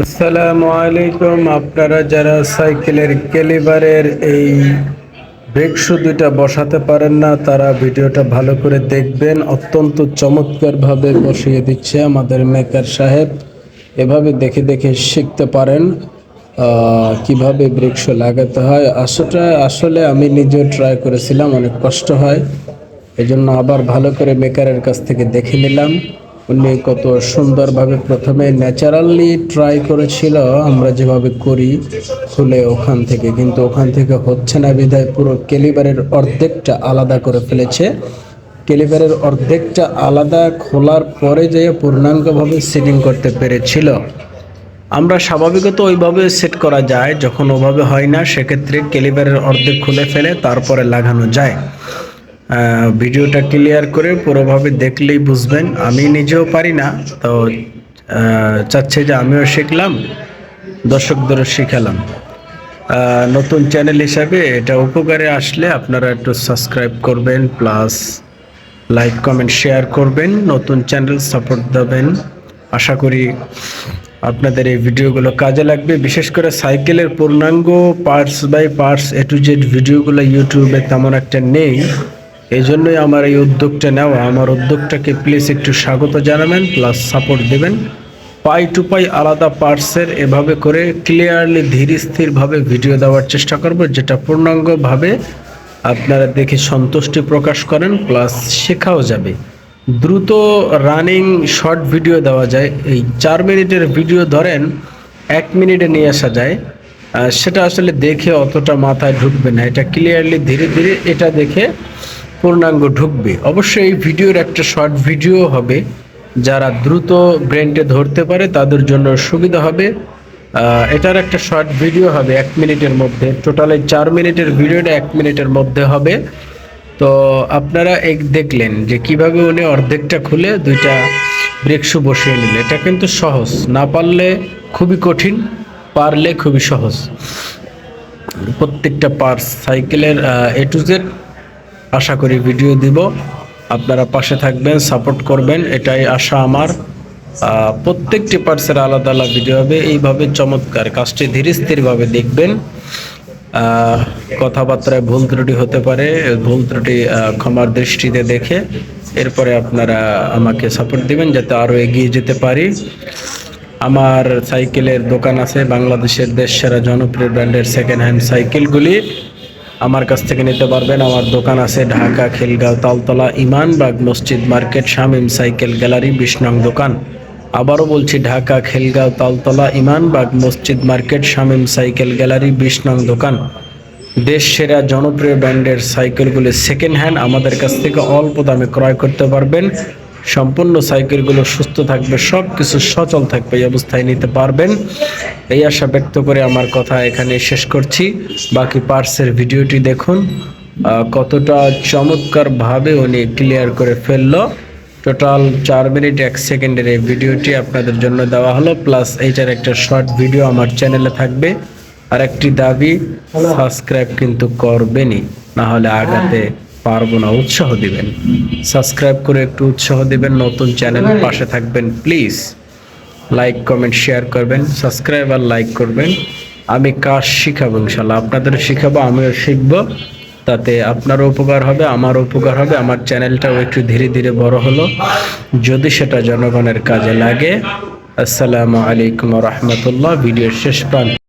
আসসালামু আলাইকুম। আপনারা যারা সাইকেলের কেলিবারের এই ব্রেক শু দুইটা বসাতে পারেন না, তারা ভিডিওটা ভালো করে দেখবেন। অত্যন্ত চমৎকারভাবে বসিয়ে দিচ্ছে আমাদের মেকার সাহেব। এভাবে দেখে দেখে শিখতে পারেন কীভাবে ব্রেক লাগাতে হয়। আসলে আসলে আমি নিজেও ট্রাই করেছিলাম, অনেক কষ্ট হয়। এই জন্য আবার ভালো করে মেকারের কাছ থেকে দেখে নিলাম। উনি কত সুন্দরভাবে প্রথমে ন্যাচারালি ট্রাই করেছিল, আমরা যেভাবে করি খুলে ওখান থেকে, কিন্তু ওখান থেকে হচ্ছে না বিধায় পুরো কেলিবারের অর্ধেকটা আলাদা করে ফেলেছে। কেলিবারের অর্ধেকটা আলাদা খোলার পরে যে পূর্ণাঙ্গভাবে সেটিং করতে পেরেছিল। আমরা স্বাভাবিকত ওইভাবে সেট করা যায়, যখন ওভাবে হয় না, সেক্ষেত্রে কেলিবারের অর্ধেক খুলে ফেলে, তারপরে লাগানো যায়। ভিডিওটা ক্লিয়ার করে পুরোভাবে দেখলেই বুঝবেন। আমি নিজেও পারি না, তো চাচ্ছে যে আমিও শিখলাম, দর্শকদেরও শিখালাম। নতুন চ্যানেল হিসাবে এটা উপকারে আসলে আপনারা একটু সাবস্ক্রাইব করবেন প্লাস লাইক কমেন্ট শেয়ার করবেন, নতুন চ্যানেল সাপোর্ট দেবেন। আশা করি আপনাদের এই ভিডিওগুলো কাজে লাগবে। বিশেষ করে সাইকেলের পূর্ণাঙ্গ parts by parts A to Z ভিডিওগুলো ইউটিউবে তেমন একটা নেই। এই জন্যই আমার এই উদ্যোগটা নেওয়া, আমার উদ্যোগটাকে প্লিজ একটু স্বাগত জানাবেন প্লাস সাপোর্ট দেবেন। পাই টু পাই আলাদা পার্টসের এভাবে করে ক্লিয়ারলি ধীর স্থিরভাবে ভিডিও দেওয়ার চেষ্টা করব, যেটা পূর্ণাঙ্গভাবে আপনারা দেখে সন্তুষ্টি প্রকাশ করেন প্লাস শেখাও যাবে। দ্রুত রানিং শর্ট ভিডিও দেওয়া যায়, এই চার মিনিটের ভিডিও ধরেন, এক মিনিটে নিয়ে আসা যায়। সেটা আসলে দেখে অতটা মাথায় ঢুকবে না, এটা ক্লিয়ারলি ধীরে ধীরে এটা দেখে পূর্ণাঙ্গ ঢুকবে। অবশ্যই এই ভিডিওর একটা শর্ট ভিডিও হবে। যারা দ্রুত ব্রেনটে ধরতে পারে, তাদের জন্য সুবিধা হবে। এটার একটা শর্ট ভিডিও হবে এক মিনিটের মধ্যে। টোটালে চার মিনিটের ভিডিওটা এক মিনিটের মধ্যে হবে। তো আপনারা এক দেখলেন যে কীভাবে উনি অর্ধেকটা খুলে দুইটা ব্রেকশু বসিয়ে নিল এটা কিন্তু সহজ। না পারলে খুবই কঠিন, পারলে খুবই সহজ। প্রত্যেকটা পার্টস, সাইকেলের এ টু জেড আশা করি ভিডিও দিব। আপনারা পাশে থাকবেন সাপোর্ট করবেন, এটাই আশা আমার। প্রত্যেকটি পার্টসের আলাদা আলাদা ভিডিও হবে। এইভাবে চমৎকার কাজটি ধীরে স্থিরভাবে দেখবেন। কথাবার্তায় ভুল ত্রুটি হতে পারে, ভুল ত্রুটি ক্ষমার দৃষ্টিতে দেখে এরপরে আপনারা আমাকে সাপোর্ট দিবেন যাতে আরও এগিয়ে যেতে পারি। আমার সাইকেলের দোকান আছে বাংলাদেশের দেশ সেরা জনপ্রিয় ব্র্যান্ডের সেকেন্ড হ্যান্ড সাইকেলগুলি। আমার কাছ থেকে নিতে পারবেন। আমার দোকান আছে ঢাকা, খিলগাঁও, তালতলা ইমানবাগ মসজিদ, মার্কেট, শামীম সাইকেল গ্যালারি, বিশ দোকান। আবারও বলছি, ঢাকা, খিলগাঁও, তালতলা ইমানবাগ মসজিদ, মার্কেট, শামীম সাইকেল গ্যালারি নং দোকান। দেশ সেরা জনপ্রিয় ব্র্যান্ডের সাইকেলগুলি সেকেন্ড হ্যান্ড আমাদের কাছ থেকে অল্প দামে ক্রয় করতে পারবেন। সম্পূর্ণ সাইকেলগুলো সুস্থ থাকবে সব কিছু সচল থাকবে এই অবস্থায় নিতে পারবেন। এই আশা ব্যক্ত করে আমার কথা এখানে শেষ করছি। বাকি পার্টসের ভিডিওটি দেখুন। কতটা চমৎকারভাবে উনি ক্লিয়ার করে ফেলল। টোটাল চার মিনিট এক সেকেন্ডের এই ভিডিওটি আপনাদের জন্য দেওয়া হলো। প্লাস এইটার একটা শর্ট ভিডিও আমার চ্যানেলে থাকবে। আর একটি দাবি, সাবস্ক্রাইব কিন্তু করবেনই না হলে আগাতে পারব না, উৎসাহ দিবেন। সাবস্ক্রাইব করে একটু উৎসাহ দিবেন, নতুন চ্যানেল পাশে থাকবেন, প্লিজ। লাইক, কমেন্ট, শেয়ার করবেন, সাবস্ক্রাইব আর লাইক করবেন। আমি কাজ শিখাবো ইনশাল্লাহ, আপনাদের শিখাবো, আমিও শিখব। তাতে আপনারও উপকার হবে, আমারও উপকার হবে, আমার চ্যানেলটাও একটু ধীরে ধীরে বড় হলো। যদি সেটা জনগণের কাজে লাগে, আসসালামু আলাইকুম রহমতুল্লাহ, ভিডিওর শেষ প্রান্ত